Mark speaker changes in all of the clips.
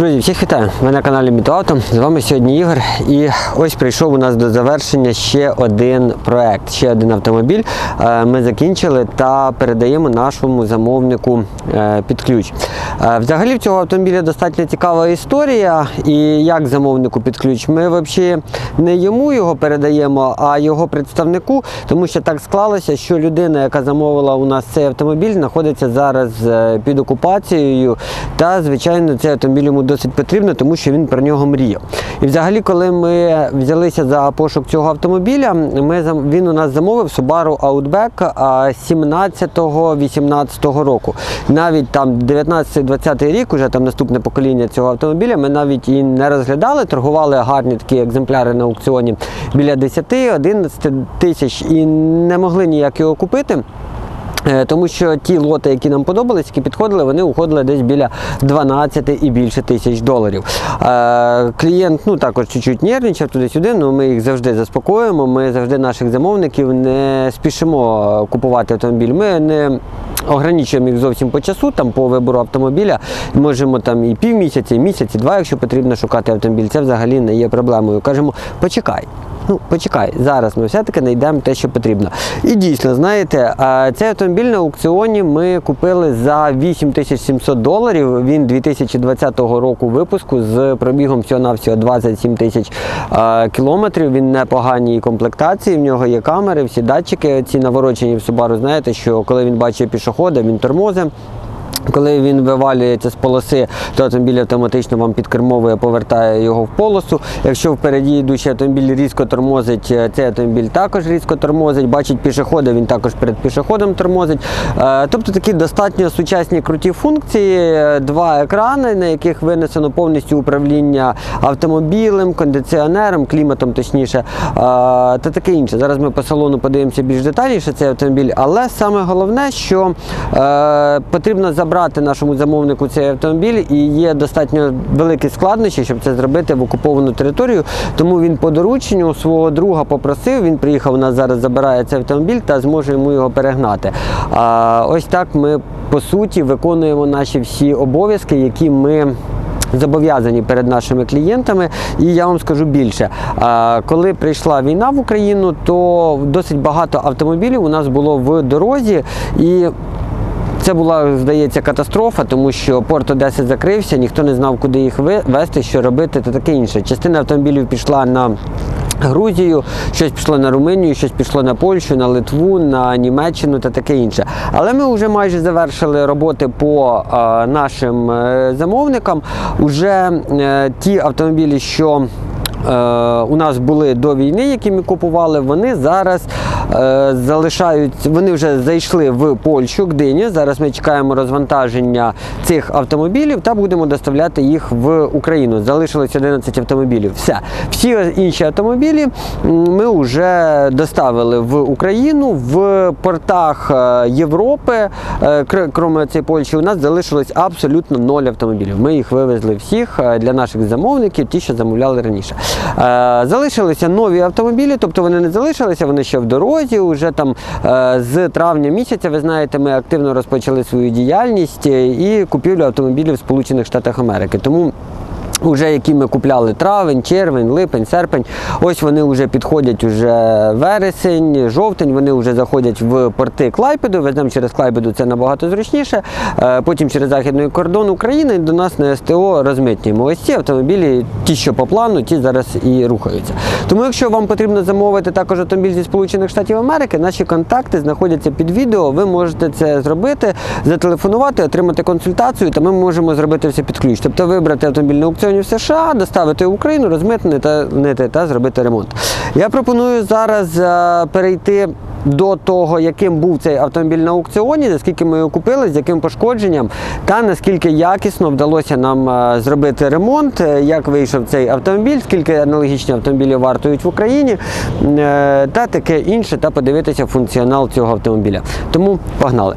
Speaker 1: Друзі, всіх вітаю! Ви на каналі Мітоавто. З вами сьогодні Ігор. І ось прийшов у нас до завершення ще один проект, ще один автомобіль. Е, Ми закінчили та передаємо нашому замовнику е, під ключ. Е, Взагалі в цього автомобіля достатньо цікава історія. І як замовнику під ключ, ми взагалі не йому його передаємо, а його представнику, тому що так склалося, що людина, яка замовила у нас цей автомобіль, знаходиться зараз під окупацією. Та, звичайно, цей автомобіль йому досить потрібно, тому що він про нього мріяв. І взагалі, коли ми взялися за пошук цього автомобіля, ми, він у нас замовив Subaru Outback а, 17-18 року. Навіть там 19-20 рік, уже там наступне покоління цього автомобіля, ми навіть і не розглядали, торгували гарні такі екземпляри на аукціоні біля 10-11 тисяч і не могли ніяк його купити. Е, Тому що ті лоти, які нам подобались, які підходили, вони уходили десь біля 12 і більше тисяч доларів. Е, Клієнт ну, також чуть-чуть нервничав туди-сюди, але ми їх завжди заспокоюємо. Ми завжди наших замовників не спішимо купувати автомобіль. Ми не ограничуємо їх зовсім по часу, там по вибору автомобіля. Можемо там і півмісяця, і місяць, і два, якщо потрібно шукати автомобіль. Це взагалі не є проблемою. Кажемо, почекай. Ну, почекай, зараз ми все-таки знайдемо те, що потрібно. І дійсно, знаєте, цей автомобіль на аукціоні ми купили за 8700 доларів. Він 2020 року випуску з пробігом всього-навсього 27 тисяч кілометрів. Він непоганій комплектації. В нього є камери, всі датчики ці наворочені в Subaru. Знаєте, що коли він бачить пішохода, він тормозить. Коли він вивалюється з полоси, то автомобіль автоматично вам підкермовує, повертає його в полосу. Якщо впереді йдучий автомобіль різко тормозить, е, цей автомобіль також різко тормозить, бачить пішохода, він також перед пішоходом тормозить. Е, Тобто такі достатньо сучасні круті функції, Е, два екрани, на яких винесено повністю управління автомобілем, кондиціонером, кліматом точніше, та таке інше. Зараз ми по салону подивимося більш детальніше цей автомобіль, але саме головне, що потрібно забрати нашому замовнику цей автомобіль, і є достатньо великі складнощі, щоб це зробити в окуповану територію. Тому він по дорученню свого друга попросив. Він приїхав у нас зараз, забирає цей автомобіль та зможе йому його перегнати. А, ось так ми по суті виконуємо наші всі обов'язки, які ми. Зобов'язані перед нашими клієнтами, і я вам скажу більше. Коли прийшла війна в Україну, то досить багато автомобілів у нас було в дорозі, і це була, здається, катастрофа, тому що порт Одеси закрився, ніхто не знав, куди їх везти, що робити та таке інше. Частина автомобілів пішла на Грузію, щось пішло на Румунію, щось пішло на Польщу, на Литву, на Німеччину та таке інше. Але ми вже майже завершили роботи по е, нашим е, замовникам. Уже е, ті автомобілі, що у нас були до війни, які ми купували, вони зараз е, залишають, вони вже зайшли в Польщу, Гдині. Зараз ми чекаємо розвантаження цих автомобілів та будемо доставляти їх в Україну. Залишилось 11 автомобілів. Все. Всі інші автомобілі ми вже доставили в Україну в портах е, Європи, е, кр- крім цієї Польщі, у нас залишилось абсолютно ноль автомобілів. Ми їх вивезли всіх е, для наших замовників, ті, що замовляли раніше. Е, Залишилися нові автомобілі, тобто вони не залишилися, вони ще в дорозі. Уже там е, з травня місяця, ви знаєте, ми активно розпочали свою діяльність е, і купівлю автомобілів в Сполучених Штатах Америки. Тому Уже які ми купляли травень, червень, липень, серпень. Ось вони вже підходять уже вересень, жовтень. Вони вже заходять в порти Клайпеду. Веземо через Клайпеду, це набагато зручніше. Е, Потім через західний кордон України до нас на СТО розмитнюємо. Ось ці автомобілі, ті, що по плану, ті зараз і рухаються. Тому, якщо вам потрібно замовити також автомобіль зі Сполучених Штатів Америки, наші контакти знаходяться під відео. Ви можете це зробити, зателефонувати, отримати консультацію, та ми можемо зробити все під ключ. Тобто вибрати автомобіль на аукціоні в США, доставити в Україну, розмитнити та, зробити ремонт. Я пропоную зараз е, перейти. До того, яким був цей автомобіль на аукціоні, наскільки ми його купили, з яким пошкодженням, та наскільки якісно вдалося нам е, зробити ремонт, е, як вийшов цей автомобіль, скільки аналогічні автомобілі вартують в Україні, та таке інше, та подивитися функціонал цього автомобіля. Тому погнали.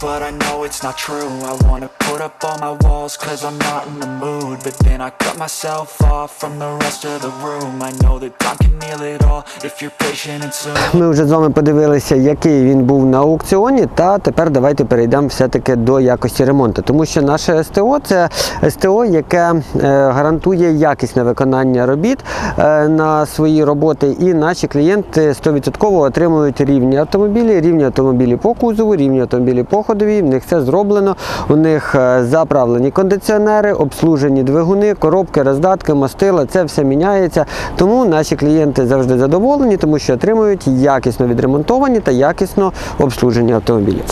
Speaker 2: but I know it's not true. I wanna put up all my walls cause I'm not in the mood. But then I cut myself off from the rest of the room. I know that time can heal it all if you're patient and soon.
Speaker 1: Ми вже з вами подивилися, який він був на аукціоні, та тепер давайте перейдемо все-таки до якості ремонту. Тому що наше СТО це СТО, яке е, гарантує якісне виконання робіт е, на свої роботи, і наші клієнти 100% отримують рівні автомобілі, рівні автомобілі по кузову, рівні автомобілі по ходовій. В них все зроблено. У них е, заправлені кондиціонери, обслужені двигуни, коробки, роздатки, мастила. Це все міняється. Тому наші клієнти завжди задоволені, тому що отримують якісно відремонтовані та якісно обслужені автомобілі.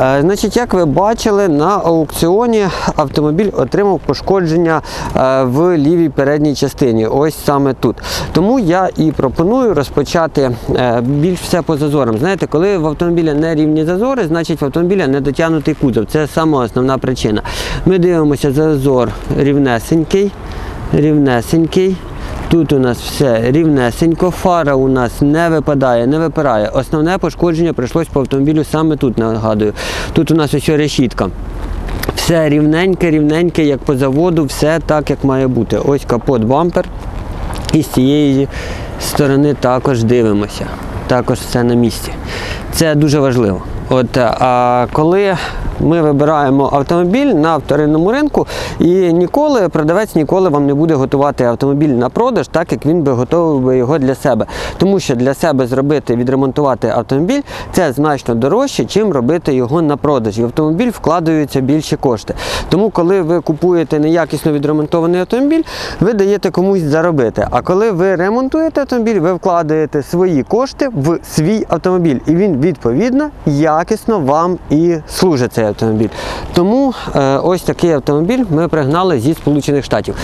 Speaker 1: Е, Значить, як ви бачили, на аукціоні автомобіль отримав пошкодження е, в лівій передній частині. Ось саме тут. Тому я і пропоную розпочати більш все по зазорам. Знаєте, коли в автомобіля не рівні зазори, значить в автомобіля не дотягнутий кузов. Це сама основна причина. Ми дивимося зазор рівнесенький, рівнесенький. Тут у нас все рівнесенько, фара у нас не випадає, не випирає. Основне пошкодження прийшлось по автомобілю саме тут, нагадую. Тут у нас ось решітка. Все рівненьке, рівненьке, як по заводу, все так, як має бути. Ось капот бампер. І з цієї сторони також дивимося. Також все на місці. Це дуже важливо. От, а коли ми вибираємо автомобіль на вторинному ринку, і ніколи продавець ніколи вам не буде готувати автомобіль на продаж, так як він би готовив би його для себе. Тому що для себе зробити, відремонтувати автомобіль це значно дорожче, чим робити його на продаж. І в автомобіль вкладаються більші кошти. Тому, коли ви купуєте неякісно відремонтований автомобіль, ви даєте комусь заробити. А коли ви ремонтуєте автомобіль, ви вкладаєте свої кошти в свій автомобіль, і він відповідно якісно вам і служить цей автомобіль. Тому е, ось такий автомобіль ми пригнали зі Сполучених Штатів.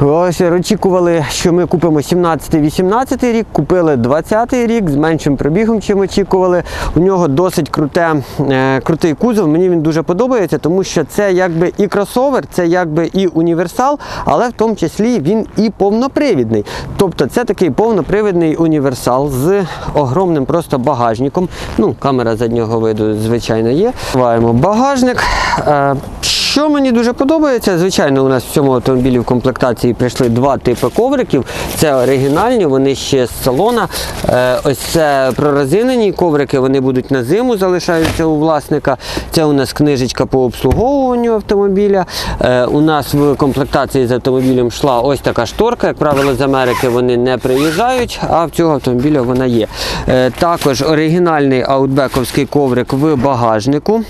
Speaker 1: Ось очікували, що ми купимо 17-18 рік, купили 20 рік з меншим пробігом, чим очікували. У нього досить круте, е, крутий кузов. Мені він дуже подобається, тому що це якби і кросовер, це якби і універсал, але в тому числі він і повнопривідний. Тобто це такий повнопривідний універсал з огромним просто багажником. Ну, камера заднього виду, звичайно, є. Відкриваємо багажник. Е, Що мені дуже подобається, звичайно, у нас в цьому автомобілі в комплектації прийшли два типи ковриків. Це оригінальні, вони ще з салона. Е, Ось це прорезинені коврики, вони будуть на зиму, залишаються у власника. Це у нас книжечка по обслуговуванню автомобіля. Е, У нас в комплектації з автомобілем йшла ось така шторка. Як правило, з Америки вони не приїжджають, а в цього автомобіля вона є. Е, Також оригінальний аутбековський коврик в багажнику.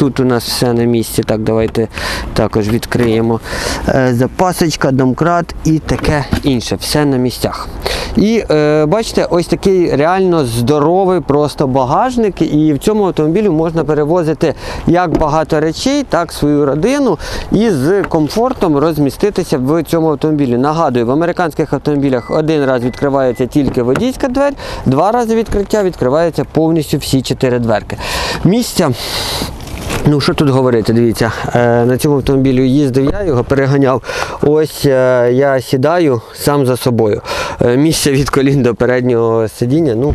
Speaker 1: Тут у нас все на місці. Так, давайте також відкриємо. Е, Запасочка, домкрат і таке інше. Все на місцях. І е, бачите, ось такий реально здоровий просто багажник. І в цьому автомобілі можна перевозити як багато речей, так свою родину і з комфортом розміститися в цьому автомобілі. Нагадую, в американських автомобілях один раз відкривається тільки водійська двері, два рази відкриття відкриваються повністю всі чотири дверки. Місця. Ну, що тут говорити, дивіться, е, на цьому автомобілі їздив я, його переганяв. Ось е, я сідаю сам за собою. Е, місця від колін до переднього сидіння, ну,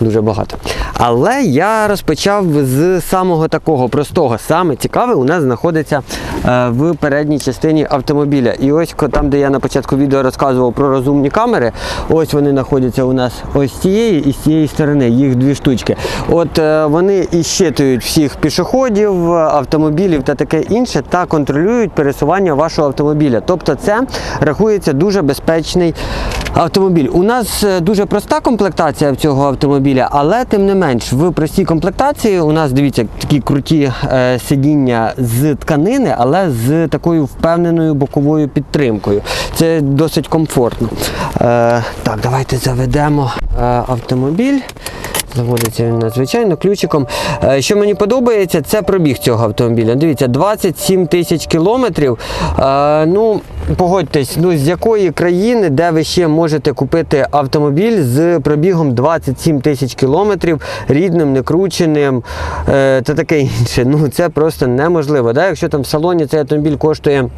Speaker 1: дуже багато. Але я розпочав з самого такого простого. Саме цікаве у нас знаходиться е, в передній частині автомобіля. І ось там, де я на початку відео розказував про розумні камери, ось вони знаходяться у нас ось з цієї і з цієї сторони, їх дві штучки. От е, вони і щитують всіх пішоходів, автомобілів та таке інше, та контролюють пересування вашого автомобіля. Тобто це рахується дуже безпечний автомобіль. У нас е, дуже проста комплектація цього автомобіля, але тим не менш, в простій комплектації у нас дивіться такі круті е, сидіння з тканини, але з такою впевненою боковою підтримкою. Це досить комфортно. Е, так, давайте заведемо е, автомобіль. Заводиться він надзвичайно ключиком. Е, Що мені подобається, це пробіг цього автомобіля. Дивіться, 27 тисяч кілометрів. Е, Ну, погодьтесь, ну з якої країни, де ви ще можете купити автомобіль з пробігом 27 тисяч кілометрів, рідним, некрученим е, та таке інше. Ну це просто неможливо. Якщо там в салоні цей автомобіль коштує.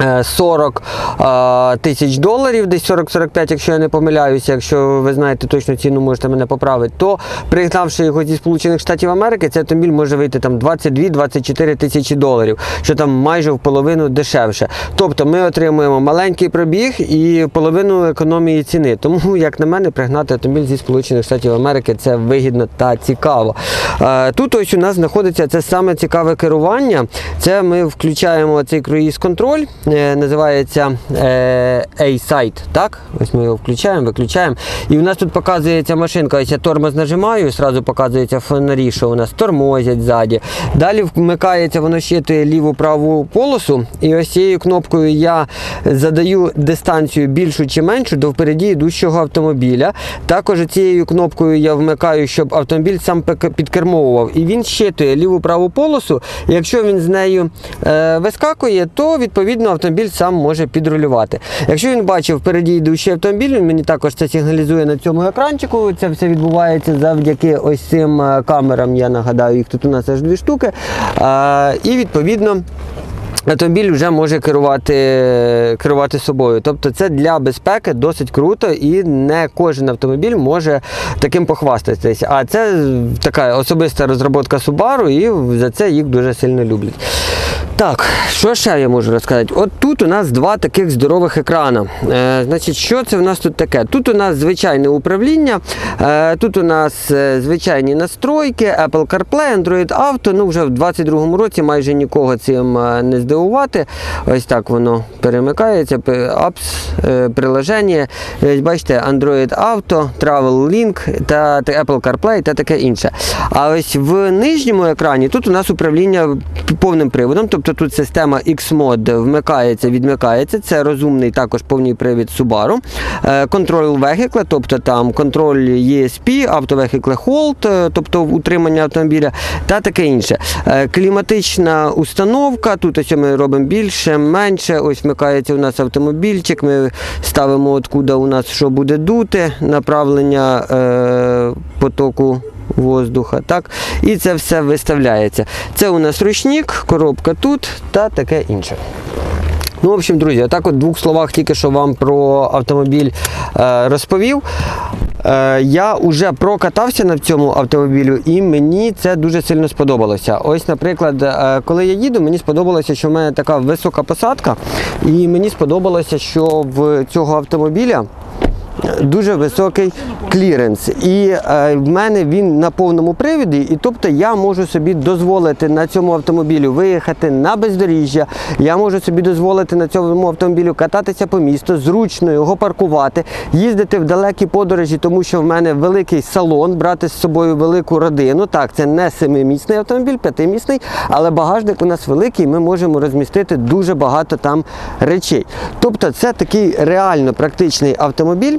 Speaker 1: Е, 40 е, тисяч доларів, десь 40-45, якщо я не помиляюся, якщо ви знаєте точну ціну, можете мене поправити, то пригнавши його зі Сполучених Штатів Америки, цей автомобіль може вийти там 22-24 тисячі доларів, що там майже в половину дешевше. Тобто ми отримуємо маленький пробіг і половину економії ціни. Тому, як на мене, пригнати автомобіль зі Сполучених Штатів Америки це вигідно та цікаво. Е, Тут ось у нас знаходиться це саме цікаве керування. Це ми включаємо цей круїз-контроль, е, називається е, A-Sight, так? Ось ми його включаємо, виключаємо. І у нас тут показується машинка, ось я тормоз нажимаю, і одразу показується фонарі, що у нас тормозять ззаді. Далі вмикається, воно щитує ліву праву полосу. І ось цією кнопкою я задаю дистанцію більшу чи меншу до впереді йдущого автомобіля. Також цією кнопкою я вмикаю, щоб автомобіль сам підкермовував. І він щитує ліву праву полосу. Якщо він з нею е, вискакує, то відповідно автомобіль сам може підрулювати. Якщо він бачив впереді йдущий автомобіль, він мені також це сигналізує на цьому екранчику. Це все відбувається завдяки ось цим е, камерам. Я нагадаю, їх тут у нас аж дві штуки. І відповідно. Автомобіль вже може керувати, керувати собою. Тобто це для безпеки досить круто і не кожен автомобіль може таким похвастатися. А це така особиста розробка Subaru і за це їх дуже сильно люблять. Так, що ще я можу розказати? От тут у нас два таких здорових екрана. Е, значить, що це в нас тут таке? Тут у нас звичайне управління, е, тут у нас е, звичайні настройки, Apple CarPlay, Android Auto. Ну, вже в 22-му році майже нікого цим е, не здивувати. Ось так воно перемикається. пе- Apps, е, приложення. Ось Бачите, Android Auto, Travel Link та Apple CarPlay та таке інше. А ось в нижньому екрані тут у нас управління повним приводом, тобто тут система X-Mode вмикається, відмикається. Це розумний також повний привід Subaru. Е, Контроль вехікла, тобто там контроль ESP, автовехікле Hold, е, тобто утримання автомобіля та таке інше. Е, Кліматична установка, тут ось ми робимо більше, менше. Ось вмикається у нас автомобільчик. Ми ставимо, откуда у нас що буде дути, направлення потоку воздуха. Так? І це все виставляється. Це у нас ручник, коробка тут та таке інше. Ну, в общем, друзі, отак от в двох словах тільки що вам про автомобіль е, розповів. Е, я вже прокатався на цьому автомобілю, і мені це дуже сильно сподобалося. Ось, наприклад, е, коли я їду, мені сподобалося, що в мене така висока посадка, і мені сподобалося, що в цього автомобіля дуже високий кліренс. І е, в мене він на повному привіді, і тобто я можу собі дозволити на цьому автомобілю виїхати на бездоріжжя. Я можу собі дозволити на цьому автомобілю кататися по місту, зручно його паркувати, їздити в далекі подорожі, тому що в мене великий салон, брати з собою велику родину. Так, це не семимісний автомобіль, п'ятимісний, але багажник у нас великий, ми можемо розмістити дуже багато там речей. Тобто, це такий реально практичний автомобіль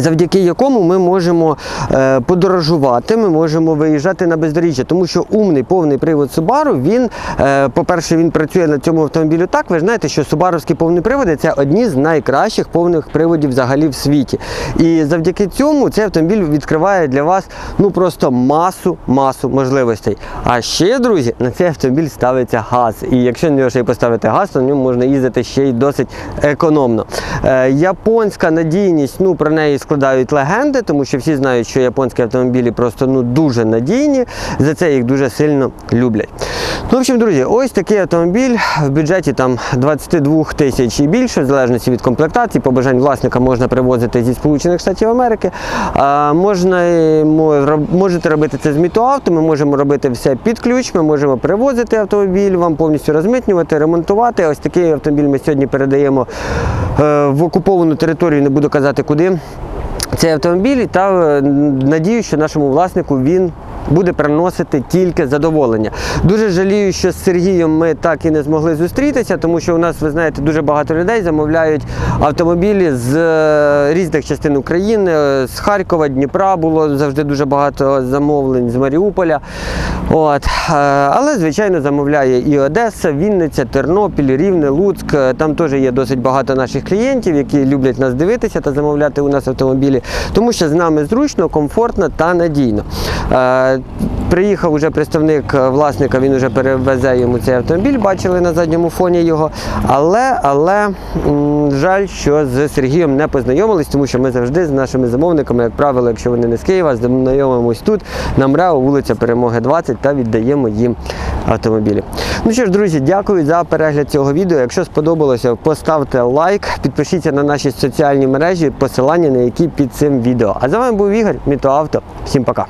Speaker 1: завдяки якому ми можемо е, подорожувати, ми можемо виїжджати на бездоріжжя, тому що умний повний привод Subaru, він, е, по-перше, він працює на цьому автомобілю так. Ви знаєте, що субаровські повні приводи це одні з найкращих повних приводів взагалі в світі. І завдяки цьому цей автомобіль відкриває для вас ну просто масу, масу можливостей. А ще, друзі, на цей автомобіль ставиться газ. І якщо на нього ще й поставити газ, то на ньому можна їздити ще й досить економно. Е, японська надійність, ну про неї складають легенди, тому що всі знають, що японські автомобілі просто ну дуже надійні. За це їх дуже сильно люблять. Ну, в общем, друзі, ось такий автомобіль в бюджеті там 22 тисяч і більше, в залежності від комплектації, побажань власника можна привозити зі Сполучених Штатів Америки. А, можна, можете робити це з Мітоавто, ми можемо робити все під ключ, ми можемо привозити автомобіль, вам повністю розмитнювати, ремонтувати. Ось такий автомобіль ми сьогодні передаємо е, в окуповану територію, не буду казати куди. Цей автомобіль та е, надію, що нашому власнику він буде приносити тільки задоволення. Дуже жалію, що з Сергієм ми так і не змогли зустрітися, тому що у нас, ви знаєте, дуже багато людей замовляють автомобілі з е, різних частин України, з Харкова, Дніпра було завжди дуже багато замовлень з Маріуполя. От. Е, Але, звичайно, замовляє і Одеса, Вінниця, Тернопіль, Рівне, Луцьк. Е, Там теж є досить багато наших клієнтів, які люблять нас дивитися та замовляти у нас автомобілі, тому що з нами зручно, комфортно та надійно. Приїхав уже представник е, власника, він вже перевезе йому цей автомобіль, бачили на задньому фоні його. Але, але жаль, що з Сергієм не познайомились, тому що ми завжди з нашими замовниками, як правило, якщо вони не з Києва, знайомимось тут, на МРЕО, вулиця Перемоги 20 та віддаємо їм автомобілі. Ну що ж, друзі, дякую за перегляд цього відео. Якщо сподобалося, поставте лайк, підпишіться на наші соціальні мережі, посилання на які під цим відео. А з вами був Ігор, Мітоавто. Всім пока.